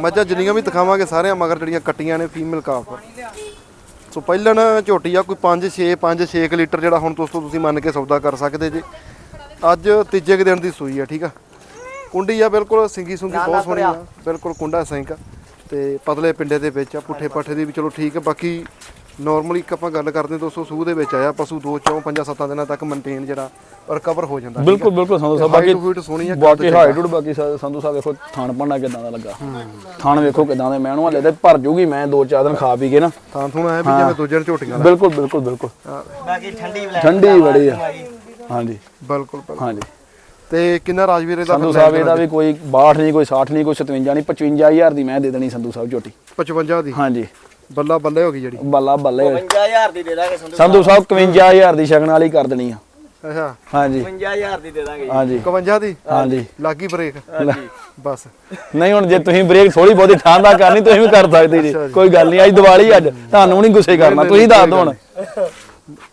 ਮੱਝਾਂ ਜਿੰਨੀਆਂ ਵੀ ਦਿਖਾਵਾਂਗੇ ਸਾਰਿਆਂ ਮਗਰ ਜਿਹੜੀਆਂ ਕੱਟੀਆਂ ਨੇ ਫੀਮੇਲ ਕਾਫ ਆ। ਸੋ ਪਹਿਲਣ ਝੋਟੀ ਆ ਕੋਈ 5 6 5 6 ਲੀਟਰ ਜਿਹੜਾ ਹੁਣ ਦੋਸਤੋ ਤੁਸੀਂ ਮੰਨ ਕੇ ਸੌਦਾ ਕਰ ਸਕਦੇ ਜੀ। ਅੱਜ ਤੀਜੇ ਕੁ ਦਿਨ ਦੀ ਸੂਈ ਆ ਠੀਕ ਆ। ਕੁੰਡੀ ਆ ਬਿਲਕੁਲ ਸਿੰਗੀ ਸੁੰਗੀ ਬਹੁਤ ਸੋਹਣੀ ਆ। ਬਿਲਕੁਲ ਕੁੰਡਾ ਸਿੰਕ ਆ। ਤੇ ਪਤਲੇ ਪਿੰਡੇ ਦੇ ਵਿੱਚ ਆ ਪੁੱਠੇ ਪੱਠੇ ਦੀ ਵੀ ਚਲੋ ਠੀਕ ਆ। ਬਾਕੀ ਨਾਰਮਲੀ ਇੱਕ ਆਪਾਂ ਗੱਲ ਕਰਦੇ ਹਾਂ ਦੋਸਤੋ ਸੂਹ ਦੇ ਵਿੱਚ ਆਇਆ ਪਸ਼ੂ 2 4 5 7 ਦਿਨਾਂ ਤੱਕ ਮੇਨਟੇਨ ਜਿਹੜਾ ਰਿਕਵਰ ਹੋ ਜਾਂਦਾ। ਬਿਲਕੁਲ ਬਿਲਕੁਲ ਸੰਧੂ ਸਾਹਿਬ ਹਾਈਟ ਬਾਕੀ ਹੂਟ ਸੋਹਣੀ ਆ ਬਾਕੀ ਹਾਈਟ ਬਾਕੀ ਸੰਧੂ ਸਾਹਿਬ ਵੇਖੋ ਥਾਣ ਪੰਨਾ ਕਿਦਾਂ ਦਾ ਲੱਗਾ। ਥਾਣ ਵੇਖੋ ਕਿਦਾਂ ਦੇ ਮੈਂ ਉਹਨੂੰ ਹਲੇ ਤੇ ਭਰ ਜੂਗੀ ਮੈਂ ਦੋ ਚਾਰ ਦਿਨ ਖਾ ਪੀ ਕੇ ਨਾ। ਤਾਂ ਤੁਹਾਨੂੰ ਐ ਵੀ ਜਿਵੇਂ ਦੂਜੇ ਝੋਟੀਆਂ ਬਿਲਕੁਲ ਬਿਲਕੁਲ ਬਿਲਕੁਲ। ਬਾਕੀ ਠੰਡੀ ਬਲੈਕ ਠੰਡੀ ਬੜੀ ਆ। ਹਾਂਜੀ। ਬਿਲਕੁਲ। ਹਾਂਜੀ। ਤੇ ਕਿੰਨਾ ਰਾਜਵੀਰ ਇਹਦਾ ਸੰਧੂ ਸਾਹਿਬ ਇਹਦਾ ਵੀ ਕੋਈ 62 ਨਹੀਂ ਕੋਈ 60 ਨਹੀਂ ਕੋਈ 57 ਨਹੀਂ 55000 ਦੀ ਮੈਂ ਦੇ ਦੇਣੀ ਸੰਧੂ ਸਾਹਿਬ ਝੋਟੀ। 55 ਦੀ? ਹਾਂਜੀ। ਬੱਲਾ ਬੱਲੇ ਹੋ ਗਈ ਜਿਹੜੀ। ਬੱਲਾ ਬੱਲੇ 55000 ਦੀ ਦੇ ਦਾਂਗੇ ਸੰਧੂ ਸੰਧੂ ਸਾਹਿਬ 51000 ਦੀ ਸ਼ਗਨ ਵਾਲੀ ਕਰ ਦੇਣੀ ਆ। ਅੱਛਾ। ਹਾਂਜੀ। 55000 ਦੀ ਦੇ ਦਾਂਗੇ। ਹਾਂਜੀ। 51 ਦੀ? ਹਾਂਜੀ। ਲੱਗੀ ਬ੍ਰੇਕ ਬਸ। ਨਹੀਂ ਹੁਣ ਜੇ ਤੁਸੀਂ ਬ੍ਰੇਕ ਥੋੜੀ ਬਹੁਤੀ ਠਾਂਦਾ ਕਰਨੀ ਤੁਸੀਂ ਵੀ ਕਰ ਸਕਦੇ ਜੀ। ਕੋਈ ਗੱਲ ਨਹੀਂ ਅੱਜ ਦੀਵਾਲੀ ਅੱਜ। ਤੁਹਾਨੂੰ ਨਹੀਂ ਗੁੱਸੇ ਕਰਨਾ। ਤੁਸੀਂ ਦੱਸ ਦਿਓ ਹੁਣ।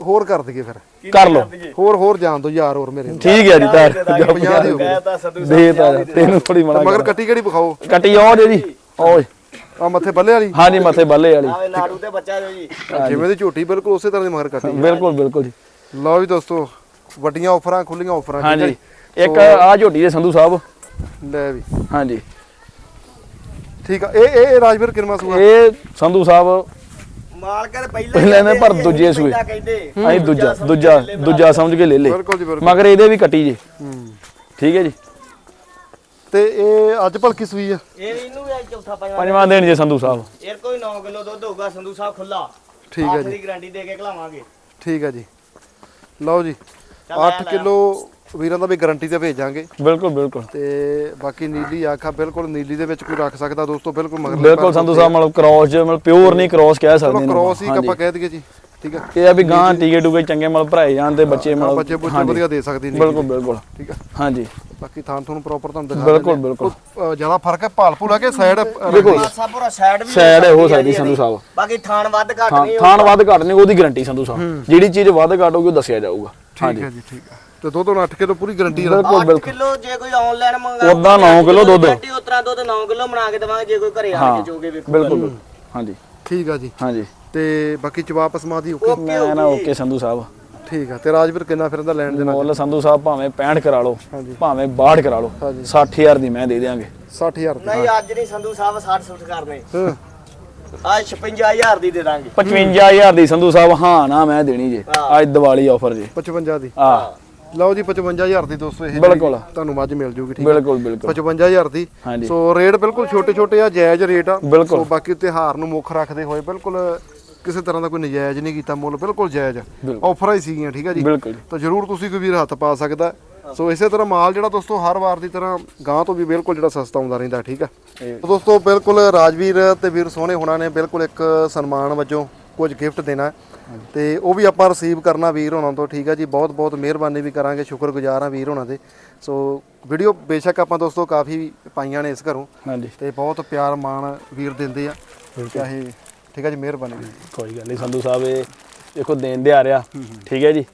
ਹੋਰ ਕਰ ਦਈਏ ਫਿਰ। ਕਰ ਲਓ। ਹੋਰ ਹੋਰ ਜਾਣ ਦੋ ਯਾਰ ਹੋਰ ਮੇਰੇ ਨੂੰ। ਠੀਕ ਹੈ ਜੀ ਤਾਂ 50 ਦੀ ਹੋ ਗਈ ਮੈਂ ਤਾਂ ਸੰਧੂ ਦੇ ਤਾਂ ਤੈਨੂੰ ਥੋੜੀ ਮਨਾ ਮਗਰ ਕੱਟੀ ਕਿਹੜੀ ਵਿਖਾਓ? ਕੱਟੀ ਉਹ ਜੇ ਜੀ। ਓਏ। ਆ ਮੱਥੇ ਬੱਲੇ ਵਾਲੀ? ਹਾਂਜੀ ਮੱਥੇ ਬੱਲੇ ਵਾਲੀ। ਆਵੇ ਨਾੜੂ ਤੇ ਬੱਚਾ ਜੋ ਜੀ। ਜਿਵੇਂ ਦੀ ਝੋਟੀ ਬਿਲਕੁਲ ਉਸੇ ਤਰ੍ਹਾਂ ਦੀ ਮਗਰ ਕੱਟੀ। ਬਿਲਕੁਲ ਬਿਲਕੁਲ ਜੀ। ਲਓ ਵੀ ਦੋਸਤੋ ਵੱਡੀਆਂ ਆਫਰਾਂ ਖੁੱਲੀਆਂ ਆਫਰਾਂ ਹਾਂਜੀ ਜੀ। ਇੱਕ ਆ ਝੋਟੀ ਦੇ ਸੰਧੂ ਸਾਹਿਬ। ਲੈ ਵੀ। ਹਾਂਜੀ ਠੀਕ ਆ ਇਹ ਇਹ ਇਹ ਰਾਜਵੀਰ ਕਿਰਮਾ ਸੂਆ? ਇਹ ਸੰਧੂ ਸਾਹਿਬ ਮਾਲ ਕਰ ਪਹਿਲਾਂ ਪਹਿਲਾਂ ਇਹਨੇ ਪਰ ਦੂਜੇ ਸੂਏ। ਅਸੀਂ ਦੂਜਾ ਦੂਜਾ ਦੂਜਾ ਸਮਝ ਕੇ ਲੈ। ਲੇ ਬਿਲਕੁਲ ਜੀ ਬਿਲਕੁਲ। ਮਗਰ ਇਹਦੇ ਵੀ ਕੱਟੀ ਜੀ। ਹੂੰ। ਠੀਕ ਹੈ ਜੀ। ਤੇ ਇਹ ਅੱਜ ਭਲਕੀ ਸੂਈ ਆ? ਇਹ ਇਹਨੂੰ ਵੀ ਅੱਜ ਚੌਥਾ ਪੰਜਵਾਂ ਪੰਜਵਾਂ ਦਿਨ। ਜੇ ਸੰਧੂ ਸਾਹਿਬ। ਇਹ ਕੋਈ 9 ਕਿਲੋ ਦੁੱਧ ਹੋਊਗਾ ਸੰਧੂ ਸਾਹਿਬ ਖੁੱਲਾ ਠੀਕ ਹੈ ਜੀ। ਗਾਰੰਟੀ ਦੇ ਕੇ ਖਲਾਵਾਂਗੇ। ਠੀਕ ਹੈ ਜੀ। ਲਓ ਜੀ ਚੱਲ 8 ਲੈ ਲੈ। ਕਿਲੋ ਵੀਰਾਂ ਦਾ ਵੀ ਗਾਰੰਟੀ ਤੇ ਭੇਜਾਂਗੇ। ਬਿਲਕੁਲ ਬਿਲਕੁਲ। ਤੇ ਬਾਕੀ ਨੀਲੀ ਆਖਾ ਬਿਲਕੁਲ ਨੀਲੀ ਦੇ ਵਿੱਚ ਕੋਈ ਰੱਖ ਸਕਦਾ ਦੋਸਤੋ ਬਿਲਕੁਲ ਮਗਰ ਬਿਲਕੁਲ ਸੰਧੂ ਸਾਹਿਬ ਮਤਲਬ ਕ੍ਰੋਸ ਜੇ ਮਤਲਬ ਪਿਓਰ ਨਹੀਂ ਕ੍ਰੋਸ ਕਹਿ ਸਕਦੇ ਇਹਨੂੰ ਕ੍ਰੋਸ ਹੀ। ਆਪਾਂ ਕਹਿ ਦਈਏ ਜੀ ਠੀਕ ਹੈ ਇਹ ਆ ਵੀ ਗਾਂ ਟੀਕੇ ਟੂਕੇ ਚੰਗੇ ਮਤਲਬ ਭਰਾਏ ਜਾਣ ਤੇ ਬੱਚੇ ਮਤਲਬ ਬੱਚੇ ਬੁੱਚੇ। ਵਧੀਆ ਦੇ ਸਕਦੀ ਨਹੀਂ ਬਿਲਕੁਲ ਬਿਲਕੁਲ। ਠੀਕ ਹੈ ਹਾਂਜੀ। ਬਾਕੀ ਥਾਂ ਤੁਹਾਨੂੰ ਪ੍ਰੋਪਰ ਤੁਹਾਨੂੰ ਦਿਖਾ ਬਿਲਕੁਲ। ਬਿਲਕੁਲ। ਜ਼ਿਆਦਾ ਫ਼ਰਕ ਹੈ ਭਾਲਪੂਰ ਆ ਕੇ ਸਾਈਡ ਮਾਸਾ ਪੂਰਾ ਸਾਈਡ ਵੀ Side ਹੋ ਸਕਦੀ ਸੰਧੂ। ਸਾਹਿਬ। ਬਾਕੀ ਥਾਣ ਵੱਧ ਘੱਟ ਥਾਂ ਨਹੀਂ ਥਾਣ ਵੱਧ ਘੱਟ ਨਹੀਂ ਉਹਦੀ ਗਾਰੰਟੀ ਸੰਧੂ ਸਾਹਿਬ। ਜਿਹੜੀ ਚੀਜ਼ ਵੱਧ ਘੱਟ ਹੋਊਗੀ ਉਹ ਦੱਸਿਆ ਜਾਊਗਾ। ਠੀਕ ਹੈ ਜੀ ਠੀਕ ਹੈ। ਤੇ ਦੋ ਤੋਂ 8 ਕਿਲੋ ਪੂਰੀ ਗਾਰੰਟੀ ਹੈ ਬਿਲਕੁਲ 8 ਬਿਲਕੁਲ। ਕਿਲੋ ਜੇ ਕੋਈ ਆਨਲਾਈਨ ਮੰਗਾ ਉੱਦਾਂ ਨੌ ਕਿੱਲੋ ਦੁੱਧ। ਉਤਰਾ ਦੁੱਧ 9 ਕਿਲੋ ਬਣਾ ਕੇ ਦੇਵਾਂਗੇ ਜੇ ਕੋਈ ਘਰੇ ਆ ਹਾਂ ਕੇ ਜੋਗੇ ਵੇਖੋ। ਬਿਲਕੁਲ। ਹਾਂਜੀ। ਠੀਕ ਆ ਜੀ। ਹਾਂਜੀ। ਤੇ ਬਾਕੀ ਜਵਾਬ ਸਮਾਦੀ ਓਕੇ। ਮੈਂ ਨਾ ਓਕੇ। ਸੰਧੂ ਸਾਹਿਬ। ਠੀਕ ਆ ਤੇ ਰਾਜਵੀਰ ਕਿੰਨਾ ਫਿਰ ਇਹਦਾ ਲੈਣ ਦੇਣਾ ਮੁੱਲ ਸੰਧੂ ਸਾਹਿਬ ਭਾਵੇਂ 65 ਕਰਾ ਲਓ ਹਾਂਜੀ। ਭਾਵੇਂ 62 ਕਰਾ ਲਓ ਹਾਂਜੀ। 60000 ਦੀ ਮੈਂ ਦੇ ਦਿਆਂਗੇ। 60000 ਦੀ। ਨਹੀਂ ਅੱਜ ਨਹੀਂ ਸੰਧੂ ਸਾਹਿਬ 60 ਸੁੱਟ ਕਰਨੇ। ਹਾਂ। ਅੱਜ 56000 ਦੀ ਦੇ ਦਾਂਗੇ। 55000 ਦੀ ਸੰਧੂ ਸਾਹਿਬ ਹਾਂ ਨਾ ਮੈਂ ਦੇਣੀ ਜੇ। ਹਾਂ। ਅੱਜ ਦੀਵਾਲੀ ਆਫਰ ਜੇ। 55 ਦੀ। ਆ ਲਓ ਜੀ 55000 ਦੀ ਦੋਸਤੋ ਇਹ ਬਿਲਕੁਲ। ਤੁਹਾਨੂੰ ਮੱਝ ਮਿਲ ਜੂਗੀ ਠੀਕ ਬਿਲਕੁਲ ਬਿਲਕੁਲ 55000 ਦੀ ਹਾਂਜੀ। ਸੋ ਰੇਟ ਬਿਲਕੁਲ ਛੋਟੇ ਛੋਟੇ ਆ ਜਾਇਜ਼ ਰੇਟ ਆ ਬਿਲਕੁਲ। ਸੋ ਬਾਕੀ ਤਿਹਾਰ ਨੂੰ ਮੁੱਖ ਰੱਖਦੇ ਹੋਏ ਬਿਲਕੁਲ ਕਿਸੇ ਤਰ੍ਹਾਂ ਦਾ ਕੋਈ ਨਜਾਇਜ਼ ਨਹੀਂ ਕੀਤਾ ਮੁੱਲ ਬਿਲਕੁਲ ਜਾਇਜ਼ ਬਿਲਕੁਲ। ਆਫਰਾਂ ਹੀ ਸੀਗੀਆਂ ਠੀਕ ਆ ਜੀ ਬਿਲਕੁਲ ਜੀ। ਤਾਂ ਜਰੂਰ ਤੁਸੀਂ ਕੋਈ ਵੀਰ ਹੱਥ ਪਾ ਸਕਦਾ ਹੈ। ਸੋ ਇਸੇ ਤਰ੍ਹਾਂ ਮਾਲ ਜਿਹੜਾ ਦੋਸਤੋ ਹਰ ਵਾਰ ਦੀ ਤਰ੍ਹਾਂ ਗਾਂ ਤੋਂ ਵੀ ਬਿਲਕੁਲ ਜਿਹੜਾ ਸਸਤਾ ਆਉਂਦਾ ਰਹਿੰਦਾ ਠੀਕ ਆ ਇਹ- ਤਾਂ ਦੋਸਤੋ ਬਿਲਕੁਲ ਰਾਜਵੀਰ ਤੇ ਵੀਰ ਸੋਹਣੇ ਹੋਣਾ ਨੇ ਬਿਲਕੁਲ ਇੱਕ ਸਨਮਾਨ ਵਜੋਂ ਕੁਝ ਗਿਫਟ ਦੇਣਾ ਹੈ। ਤੇ ਉਹ ਵੀ ਆਪਾਂ ਰਿਸੀਵ ਕਰਨਾ ਵੀਰ ਹੋਣਾ ਤੋਂ ਠੀਕ ਆ ਜੀ ਬਹੁਤ ਬਹੁਤ ਮਿਹਰਬਾਨੀ ਵੀ ਕਰਾਂਗੇ ਸ਼ੁਕਰਗੁਜ਼ਾਰ ਆ ਵੀਰ ਹੋਣਾ ਦੇ। ਸੋ ਵੀਡੀਓ ਬੇਸ਼ੱਕ ਆਪਾਂ ਦੋਸਤੋ ਕਾਫੀ ਪਾਈਆਂ ਨੇ ਇਸ ਘਰੋਂ। ਹਾਂਜੀ। ਤੇ ਬਹੁਤ ਪਿਆਰ ਮਾਣ ਵੀਰ ਦਿੰਦੇ ਆ ਚਾਹੇ ਠੀਕ ਆ ਜੀ ਮਿਹਰਬਾਨੀ। ਕੋਈ ਗੱਲ ਨਹੀਂ ਸੰਧੂ ਸਾਹਿਬ ਇਹ ਦੇਖੋ ਦੇਣ ਦੇ ਆ ਰਿਹਾ ਠੀਕ ਹੈ ਜੀ।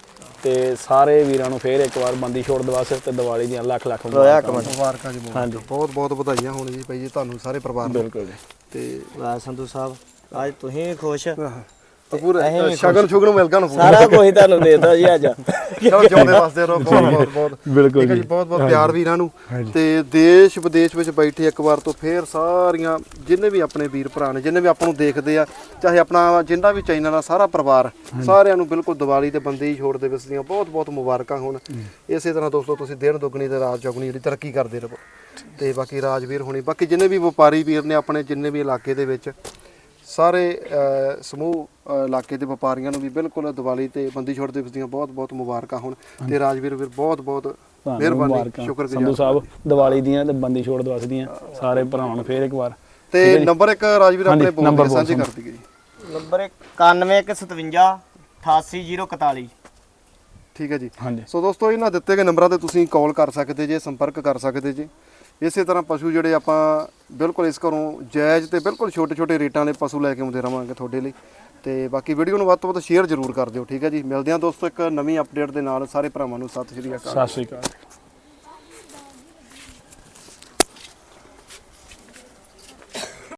ਤੇ ਸਾਰੇ ਵੀਰਾਂ ਨੂੰ ਫੇਰ ਇੱਕ ਵਾਰ ਬੰਦੀ ਛੋੜ ਦਵਾ ਸਿਰ ਤੇ ਦੀਵਾਲੀ ਦੀਆਂ ਲੱਖ ਲੱਖ ਮੁਬਾਰਕਾਂ। ਜੀ। ਬਹੁਤ ਹਾਂਜੀ। ਬਹੁਤ ਬਹੁਤ ਵਧਾਈਆਂ ਹੋਣ ਜੀ ਭਾਈ ਜੀ ਤੁਹਾਨੂੰ ਸਾਰੇ ਪਰਿਵਾਰ ਨੂੰ। ਬਿਲਕੁਲ ਜੀ। ਤੇ ਵਾਹ ਸੰਧੂ ਸਾਹਿਬ ਅੱਜ ਤੁਸੀਂ ਖੁਸ਼। ਪੂਰਾ ਸ਼ਗਨ ਸ਼ੁਗਨ ਮਿਲ ਗਿਆ ਨਾ ਪੂਰਾ। ਸਾਰਾ ਕੁਝ ਤੁਹਾਨੂੰ ਦੇਤਾ ਜੀ ਅੱਜ। ਚਲੋ ਜਿਉਂਦੇ ਵਾਸਤੇ ਰਹੋ ਬਹੁਤ ਬਹੁਤ ਬਹੁਤ। ਬਿਲਕੁਲ ਹੈ ਜੀ ਬਹੁਤ ਬਹੁਤ ਪਿਆਰ ਵੀਰਾਂ ਨੂੰ। ਤੇ ਦੇਸ਼ ਵਿਦੇਸ਼ ਵਿੱਚ ਬੈਠੇ ਇੱਕ ਵਾਰ ਤੋਂ ਫੇਰ ਸਾਰੀਆਂ ਜਿੰਨੇ ਵੀ ਆਪਣੇ ਵੀਰ ਭਰਾ ਨੇ ਜਿੰਨੇ ਵੀ ਆਪਾਂ ਨੂੰ ਦੇਖਦੇ ਆ ਚਾਹੇ ਆਪਣਾ ਜਿੰਦਾ ਵੀ ਚੈਨਲ ਆ ਸਾਰਾ ਪਰਿਵਾਰ ਸਾਰਿਆਂ ਨੂੰ ਬਿਲਕੁਲ ਦੀਵਾਲੀ ਤੇ ਬੰਦੀ ਛੋੜ ਦੇ ਵਿੱਚ ਦੀਆਂ ਬਹੁਤ ਬਹੁਤ ਮੁਬਾਰਕਾਂ ਹੋਣ। ਇਸੇ ਤਰ੍ਹਾਂ ਦੋਸਤੋ ਤੁਸੀਂ ਦਿਨ ਦੁੱਗਣੀ ਤੇ ਰਾਤ ਚੌਗਣੀ ਜਿਹੜੀ ਤਰੱਕੀ ਕਰਦੇ ਰਹੋ। ਤੇ ਬਾਕੀ ਰਾਜਵੀਰ ਹੋਣੀ ਬਾਕੀ ਜਿੰਨੇ ਵੀ ਵਪਾਰੀ ਵੀਰ ਨੇ ਆਪਣੇ ਜਿੰਨੇ ਵੀ ਇਲਾਕੇ ਦੇ ਵਿੱਚ ਸਾਰੇ ਸਮੂਹ ਇਲਾਕੇ ਦੇ ਵਪਾਰੀਆਂ ਨੂੰ ਵੀ ਬਿਲਕੁਲ ਦੀਵਾਲੀ ਤੇ ਬੰਦੀ ਛੋੜ ਦਿਵਸ ਦੀਆਂ ਬਹੁਤ ਬਹੁਤ ਮੁਬਾਰਕਾਂ ਹੋਣ ਤੇ ਰਾਜਵੀਰ ਵੀਰ ਬਹੁਤ ਬਹੁਤ ਤੁਹਾਨੂੰ ਮਿਹਰਬਾਨੀ ਮੁਬਾਰਕਾਂ। ਸੰਧੂ ਸ਼ੁਕਰਗੁਜ਼ਾਰ ਸਾਹਿਬ ਦੀਵਾਲੀ ਦੀਆਂ ਤੇ ਬੰਦੀ ਛੋੜ ਦਵਸ ਦੀਆਂ ਸਾਰੇ ਭਰਾਵਾਂ ਨੂੰ ਫੇਰ ਇੱਕ ਵਾਰ। ਤੇ ਨੰਬਰ ਇੱਕ ਰਾਜਵੀਰ ਹਾਂਜੀ, ਆਪਣੇ ਬੋਲ ਸਾਂਝੇ। ਕਰ ਜੀ। ਨੰਬਰ 9157 88041 ਠੀਕ ਹੈ ਜੀ। ਹਾਂਜੀ। ਸੋ ਦੋਸਤੋ ਇਹਨਾਂ ਦਿੱਤੇ ਗਏ ਨੰਬਰਾਂ ਤੇ ਤੁਸੀਂ ਕਾਲ ਕਰ ਸਕਦੇ ਜੇ ਸੰਪਰਕ ਕਰ ਸਕਦੇ ਜੇ। ਇਸੇ ਤਰ੍ਹਾਂ ਪਸ਼ੂ ਜਿਹੜੇ ਆਪਾਂ ਬਿਲਕੁਲ ਇਸ ਘਰੋਂ ਜਾਇਜ਼ ਤੇ ਬਿਲਕੁਲ ਛੋਟੇ ਛੋਟੇ ਰੇਟਾਂ ਦੇ ਪਸ਼ੂ ਲੈ ਕੇ ਆਉਂਦੇ ਰਵਾਂਗੇ ਤੁਹਾਡੇ ਲਈ। ਤੇ ਬਾਕੀ ਵੀਡੀਓ ਨੂੰ ਵੱਧ ਤੋਂ ਵੱਧ ਸ਼ੇਅਰ ਜ਼ਰੂਰ ਕਰ ਦਿਓ, ਠੀਕ ਹੈ ਜੀ? ਮਿਲਦੇ ਹਾਂ ਦੋਸਤੋ ਇੱਕ ਨਵੀਂ ਅਪਡੇਟ ਦੇ ਨਾਲ। ਸਾਰੇ ਭਰਾਵਾਂ ਨੂੰ ਸਤਿ ਸ਼੍ਰੀ ਅਕਾਲ। ਸਤਿ ਸ਼੍ਰੀ ਅਕਾਲ।